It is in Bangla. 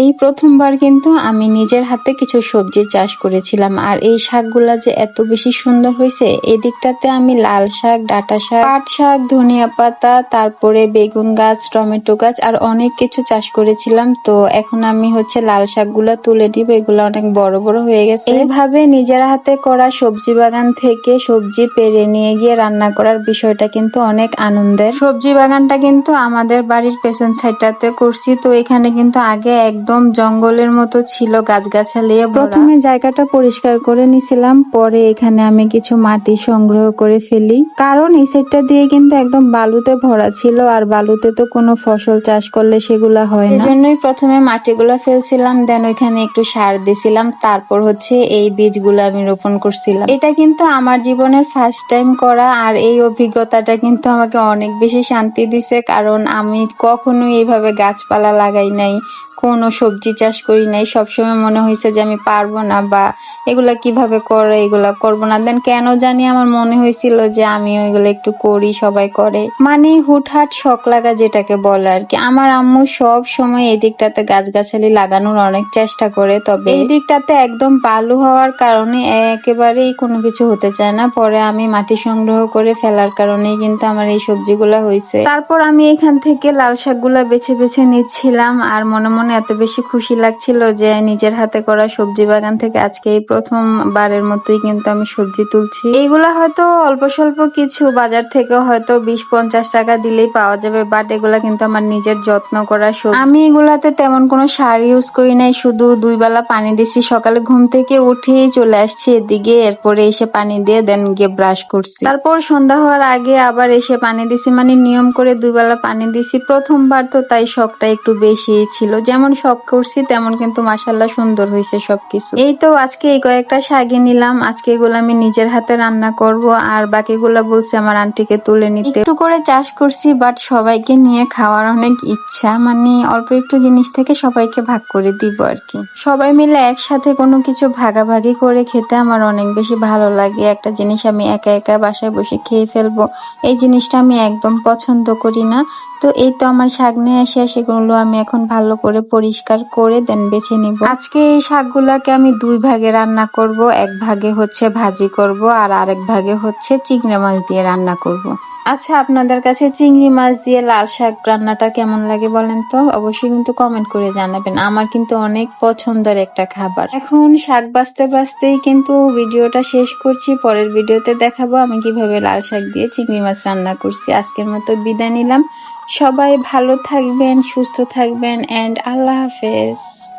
এই প্রথমবার কিন্তু আমি নিজের হাতে কিছু সবজি চাষ করেছিলাম, আর এই শাকগুলা যে এত বেশি সুন্দর হয়েছে এই দিকটাতে আমি লাল শাক, ডাটা শাক, পাট শাক, ধনিয়া পাতা, তারপরে বেগুন গাছ, টমেটো গাছ, আর অনেক কিছু চাষ করেছিলাম। তো এখন আমি হচ্ছে লাল শাকগুলা তুলে দিব, এগুলো অনেক বড় বড় হয়ে গেছে। এইভাবে নিজের হাতে করা সবজি বাগান থেকে সবজি পেরে নিয়ে গিয়ে রান্না করার বিষয়টা কিন্তু অনেক আনন্দের। সবজি বাগানটা কিন্তু আমাদের বাড়ির পেছন সাইডটাতে করছি, তো এখানে কিন্তু আগে একদম জঙ্গলের মতো ছিল গাছগাছালি প্রথমে জায়গাটা পরিষ্কার করে নিছিলাম পরে এখানে আমি কিছু মাটি সংগ্রহ করে ফেলি। কারণ এই সাইডটা দিয়ে কিন্তু একদম বালুতে ভরা ছিল আর বালুতে তো কোনো ফসল চাষ করলে সেগুলা হয় না। জন্যই প্রথমে মাটিগুলা ফেলছিলাম দেন ওইখানে একটু সার দিছিলাম তারপর হচ্ছে এই বীজগুলো আমি রোপণ করছিলাম। এটা কিন্তু আমার জীবনের ফার্স্ট টাইম করা আর এই অভিজ্ঞতাটা কিন্তু আমাকে অনেক বেশি শান্তি দিছে কারণ আমি কখনোই এইভাবে গাছপালা লাগাই নাই। কোনো সবজি চাষ করি নাই। সবসময় মনে হয়েছে যে আমি পারব না বা এগুলা কীভাবে করে, এগুলা করব না। দেন কেন জানি আমার মনে হয়েছিল যে আমি ওইগুলো একটু করি, সবাই করে। মানে হুটহাট শখ লাগা যেটাকে বলে আর কি। আমার আম্মু সব সময় এই দিকটাতে গাছগাছালি লাগানোর অনেক চেষ্টা করে, তবে এই দিকটাতে একদম বালু হওয়ার কারণে একেবারেই কোনো কিছু হতে চায় না। পরে আমি মাটি সংগ্রহ করে ফেলার কারণেই কিন্তু আমার এই সবজিগুলা হয়েছে তারপর আমি এখান থেকে লাল শাকগুলা বেছে বেছে নিচ্ছিলাম। আর মনে মনে এত বেশি খুশি লাগছিল যে নিজের হাতে করা সবজি বাগান থেকে আজকে এই প্রথমবারের মতোই কিন্তু আমি সবজি তুলছি। এইগুলা হয়তো অল্প স্বল্প কিছু বাজার থেকে হয়তো বিশ পঞ্চাশ টাকা দিলেই পাওয়া যাবে বাট এগুলা কিন্তু আমার নিজের যত্ন করা সবজি। আমি এগুলাতে তেমন কোনো সার ইউজ করি নাই, শুধু দুই বেলা পানি দিছি। সকালে ঘুম থেকে উঠেই চলে আসছি এদিকে, এরপরে এসে পানি দিয়ে দেন গিয়ে ব্রাশ করছি। তারপর সন্ধ্যা হওয়ার আগে আবার এসে পানি দিছি মানে নিয়ম করে দুই বেলা পানি দিছি। প্রথমবার তো তাই শখটা একটু বেশি ছিল। যেমন শখ করছি, তেমন কিন্তু মাসাল্লাহ সুন্দর হয়েছে সবকিছু। এই তো আজকে এই কয়েকটা শাগে নিলাম। আজকে এগুলো আমি নিজের হাতে রান্না করব আর বাকিগুলো বলছি আমার আন্টিকে তুলে নিতে। একটু করে চাষ করছি বাট সবাইকে নিয়ে খাওয়ার অনেক ইচ্ছা। মানে অল্প একটু জিনিস থেকে সবাইকে ভাগ করে দিব আর কি। সবাই মিলে একসাথে কোনো কিছু ভাগাভাগি করে খেতে আমার অনেক বেশি ভালো লাগে। একটা জিনিস আমি একা একা বাসায় বসে খেয়ে ফেলব, এই জিনিসটা আমি একদম পছন্দ করি না। তো এই তো আমার শাক নিয়ে আসে সেগুলো আমি এখন ভালো করে পরিষ্কার করে দেন, বেছে নিব। আজকে এই শাকগুলাকে আমি দুই ভাগে রান্না করব। এক ভাগে হচ্ছে ভাজি করব আর আরেক ভাগে হচ্ছে চিংড়ি মাছ দিয়ে রান্না করব। আচ্ছা আপনাদের কাছে চিংড়ি মাছ দিয়ে লাল শাক রান্নাটা কেমন লাগে বলেন তো? অবশ্যই কিন্তু কমেন্ট করে জানাবেন। আমার কিন্তু অনেক পছন্দের একটা খাবার। এখন শাক বাঁচতে বাঁচতেই কিন্তু ভিডিওটা শেষ করছি। পরের ভিডিওতে দেখাবো আমি কীভাবে লাল শাক দিয়ে চিংড়ি মাছ রান্না করছি। আজকের মতো বিদায় নিলাম। সবাই ভালো থাকবেন সুস্থ থাকবেন অ্যান্ড আল্লাহ হাফেজ।